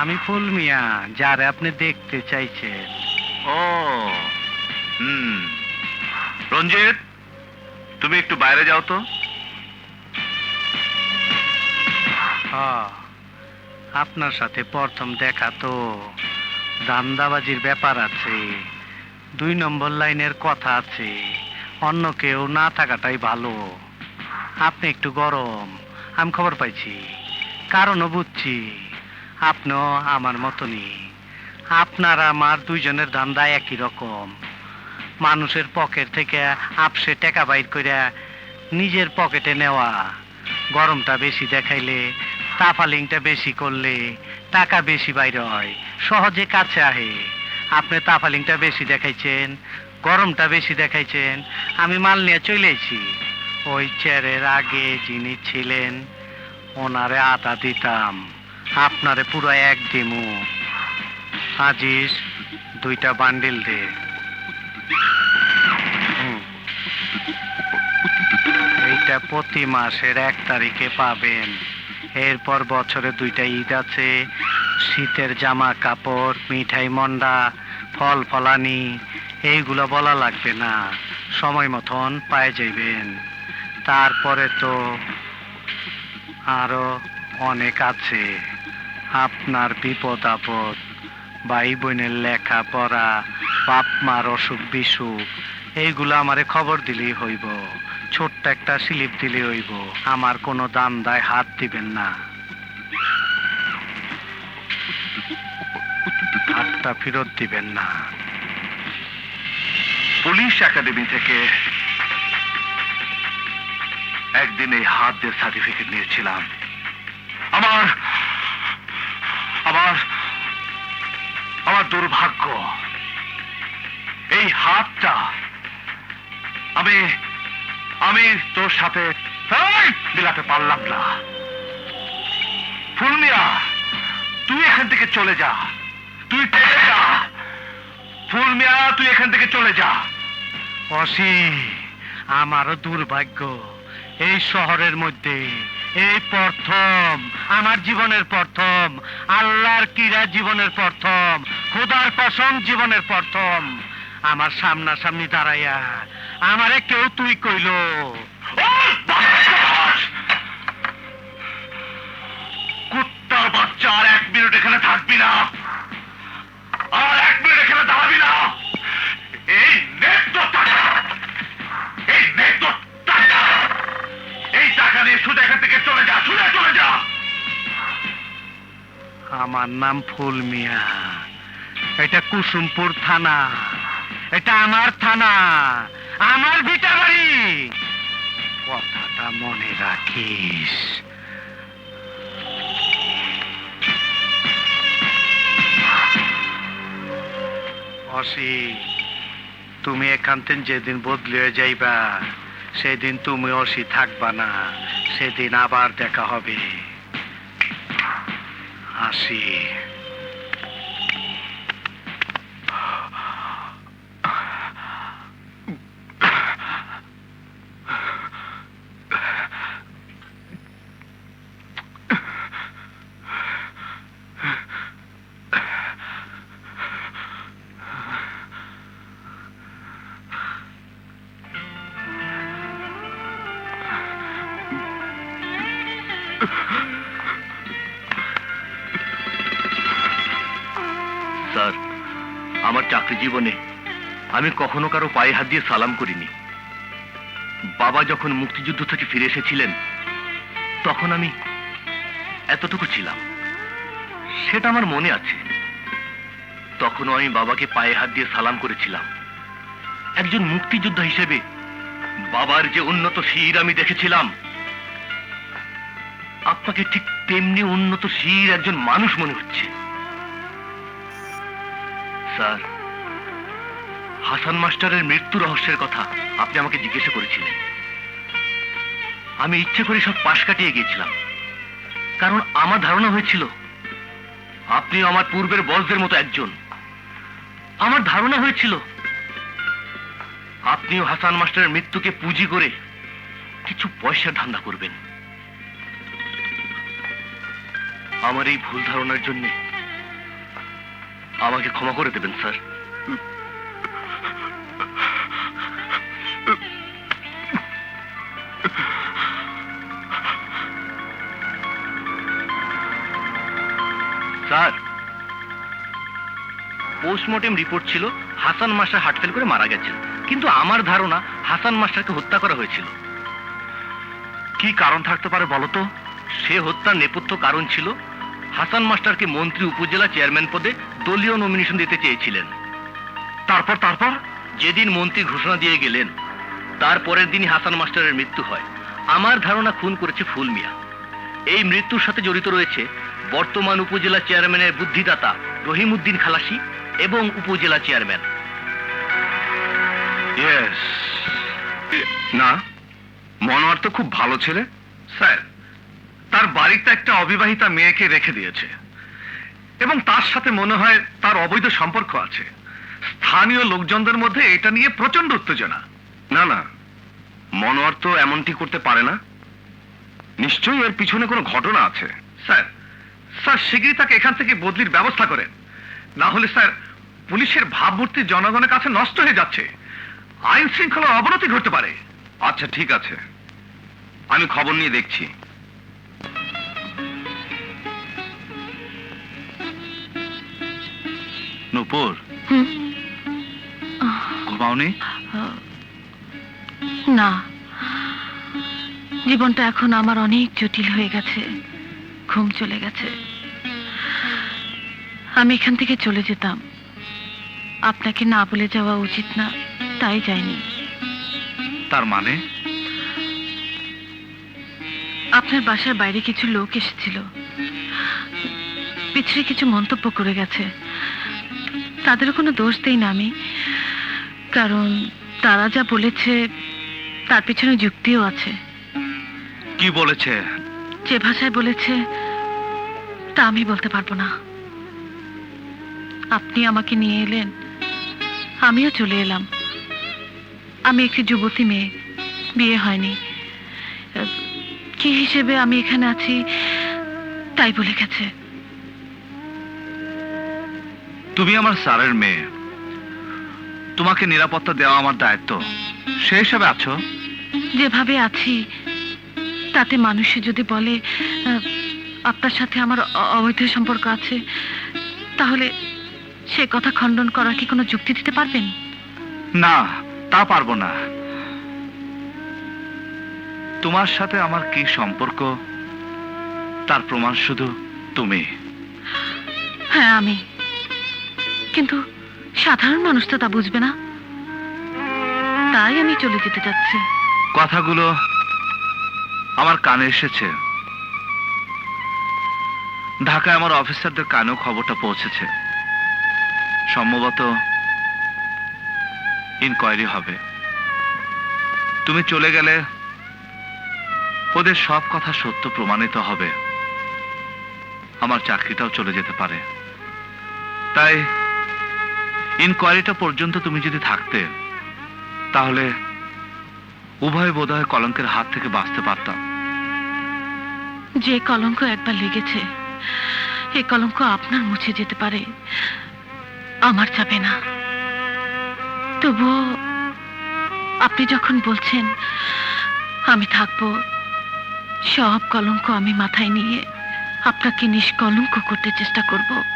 আমি ফুল মিয়া যারে আপনি দেখতে চাইছেন। ও হুম। রঞ্জিত তুমি একটু বাইরে যাও তো। আপনার সাথে প্রথম দেখা তো দান্দাবাজির ব্যাপার আছে। দুই নম্বর লাইনের কথা আছে। অন্য কেউ না থাকাটাই ভালো। আপনি একটু গরম আমি খবর পাইছি। কারণও বুঝছি। আপনিও আমার মতনই। আপনার আমার দুইজনের ধান্দা একই রকম। মানুষের পকেট থেকে আপসে টাকা বাইর করে নিজের পকেটে নেওয়া। গরমটা বেশি দেখাইলে, তাফালিংটা বেশি করলে, টাকা বেশি বাইরে হয়, সহজে কাছে আহে। আপনি তাফালিংটা বেশি দেখাইছেন, গরমটা বেশি দেখাইছেন, আমি মাল নিয়ে চলেছি ওই চেয়ারের আগে যিনি ছিলেন, ওনারে আটা দিতাম। আপনারে পুরো এক দিমু আজিস দুইটা বান্ডিল দে। এইটা প্রতি মাসের এক তারিখে পাবেন। এরপর বছরে দুইটা ঈদ আছে। শীতের জামা কাপড়, মিঠাই মন্ডা, ফল ফলানি, এইগুলো বলা লাগবে না। সময় মতন পায়ে যাইবেন। তারপরে তো আরও অনেক আছে। আপনার বিপদ আপদ ভাই বোনের লেখাপড়া বাপ মার অসুখ বিসুখ, এইগুলো আমারে খবর দিলেই হইব। ছোট্ট একটা স্লিপ দিলেই হইব। আমার কোনো দাম দায় হাত দিবেন না। হাতটা ফেরত দিবেন না। পুলিশ একাডেমি থেকে একদিন এই হাত দিয়ে সার্টিফিকেট নিয়েছিলাম। আমার আমার আমার দুর্ভাগ্য। এই হাতটা আমি আমি তোর সাথে মিলাতে পারলাম না। ফুলমিয়া তুই এখান থেকে চলে যা। তুই যা। ফুলমিয়া তুই এখান থেকে চলে যা। অসি, আমারও দুর্ভাগ্য। এই শহরের মধ্যে এই প্রথম, আমার জীবনের প্রথম, আল্লাহর কিরা জীবনের প্রথম, খোদার কসম জীবনের প্রথম। আমার সামনাসামনি দাঁড়াইয়া, আমারে কেউ তুই কইল? কুত্তার বাচ্চা আর এক মিনিট এখানে থাকবি আমার নাম ফুল মিয়া। এটা কুসুমপুর থানা। এটা আমার থানা। আমার ভিটা বাড়ি। কথাটা মনে রাখিস। অসি, তুমি এখান থেকে যেদিন বদলি হয়ে যাইবা, সেদিন তুমি অসি থাকবা না। সেদিন আবার দেখা হবে। see. আমার চাকরি জীবনে আমি কখনো কারও পায়ে হাত দিয়ে সালাম করিনি। বাবা যখন মুক্তিযুদ্ধ থেকে ফিরে এসেছিলেন, তখন আমি এতটুকু ছিলাম। সেটা আমার মনে আছে। তখনও আমি বাবাকে পায়ে হাত দিয়ে সালাম করেছিলাম। একজন মুক্তিযোদ্ধা হিসেবে বাবার যে উন্নত শির আমি দেখেছিলাম, আপনাকে ঠিক তেমনি উন্নত শির একজন মানুষ মনে হচ্ছে। স্যার। হাসান মাস্টারের মৃত্যু রহস্যের কথা আপনি আমাকে জিজ্ঞাসা করেছিলেন। আমি ইচ্ছে করে সব পাশ কাটিয়ে গিয়েছিলাম। কারণ আমার ধারণা হয়েছিল, আপনি আমার পূর্বের বসদের মতো একজন। আমার ধারণা হয়েছিল, আপনিও হাসান মাস্টারের মৃত্যুকে পুঁজি করে কিছু পয়সা ধান্দা করবেন। আমার এই ভুল ধারণার জন্য আমাকে ক্ষমা করে দেবেন, স্যার। স্যার, পোস্টমর্টেম রিপোর্ট ছিল, হাসান মাস্টার হার্ট ফেল করে মারা গেছেন। কিন্তু আমার ধারণা, হাসান মাস্টারকে হত্যা করা হয়েছিল। কি কারণ থাকতে পারে বলতো সে হত্যার নেপথ্য কারণ ছিল হাসান মাস্টারকে মন্ত্রী উপজেলা চেয়ারম্যান পদে দলীয় নমিনেশন দিতে চেয়েছিলেন। তারপর তারপর? যেদিন মন্ত্রী ঘোষণা দিয়ে গেলেন তার পরের দিনই হাসান মাস্টারের মৃত্যু হয়। আমার ধারণা খুন করেছে ফুল মিয়া। এই মৃত্যুর সাথে জড়িত রয়েছে বর্তমান উপজেলা চেয়ারম্যানের বুদ্ধিদাতা রহিমউদ্দিন খালাসি এবং উপজেলা চেয়ারম্যান। না মনোয়ার তো খুব ভালো ছেলে। স্যার তার বাড়িতে একটা অবিবাহিতা মেয়েকে রেখে দিয়েছে। এবং তার সাথে মনে হয় তার অবৈধ সম্পর্ক আছে। স্থানীয় লোকজনদের মধ্যে এটা নিয়ে প্রচণ্ড উত্তেজনা। না না, মনোয়ার তো এমনটি করতে পারে না। নিশ্চয়ই এর পিছনে কোনো ঘটনা আছে। স্যার স্যার, শিগগিরই তাকে এখান থেকে বদলির ব্যবস্থা করেন। না হলে, স্যার, পুলিশের ভাবমূর্তি জনগণের কাছে নষ্ট হয়ে যাচ্ছে। আইন শৃঙ্খলার অবনতি ঘটতে পারে। আচ্ছা ঠিক আছে। আমি খবর নিয়ে দেখছি। নূপুর। ঘুমাওনি? না। জীবনটা এখন আমার অনেক জটিল হয়ে গেছে। ঘুম চলে গেছে। আমি এখান থেকে চলে যেতাম। আপনাকে না বলে যাওয়া উচিত না তাই যাইনি। তার মানে? আপনার বাসার বাইরে কিছু লোক এসেছিল। পিছনে কিছু মন্তব্য করে গেছে। তাদের কোনো দোষ দেই না আমি। কারণ তারা যা বলেছে তার পিছনে যুক্তিও আছে। কি বলেছে? যে ভাষায় বলেছে তা আমি বলতে পারব না। আপনি আমাকে নিয়ে এলেন আমিও চলে এলাম। আমি একটি যুবতী মেয়ে বিয়ে হয়নি। কি হিসেবে আমি এখানে আছি তাই বলে গেছে। তুমি আমার স্যারের মেয়ে। তোমাকে নিরাপত্তা দেওয়া আমার দায়িত্ব। সে হিসাবে আছো? যেভাবে আছি তাতে মানুষে যদি বলে আপনার সাথে আমার অবৈধ সম্পর্ক আছে তাহলে সে কথা খণ্ডন করার কি কোনো যুক্তি দিতে পারবেন? না তা পারব না। তোমার সাথে আমার কি সম্পর্ক? তার প্রমাণ শুধু তুমি। হ্যাঁ আমি। কিন্তু সাধারণ মানুষ তো তা বুঝবে না। তাই আমি চলে যেতে চাচ্ছি। কথাগুলো আমার কানে এসেছে। ঢাকায় আমার অফিসারদের কানেও খবরটা পৌঁছেছে। সম্ভবত ইনকোয়ারি হবে। তুমি চলে গেলে ওদের সব কথা সত্য প্রমাণিত হবে। আমার চাকরিটাও চলে যেতে পারে। তাই ইনকোয়ারিটা পর্যন্ত তুমি যদি থাকতে, তাহলে উভয় বোধহয় কলঙ্কের হাত থেকে বাঁচতে পারতাম। যে কলঙ্ক একবার লেগেছে এই কলঙ্ক আপনার মুছে যেতে পারে। আমার যাবে না। তবুও আপনি যখন বলছেন, আমি থাকব, সব কলঙ্ক আমি মাথায় নিয়ে আপনাকে নিষ্কলঙ্ক করতে চেষ্টা করব।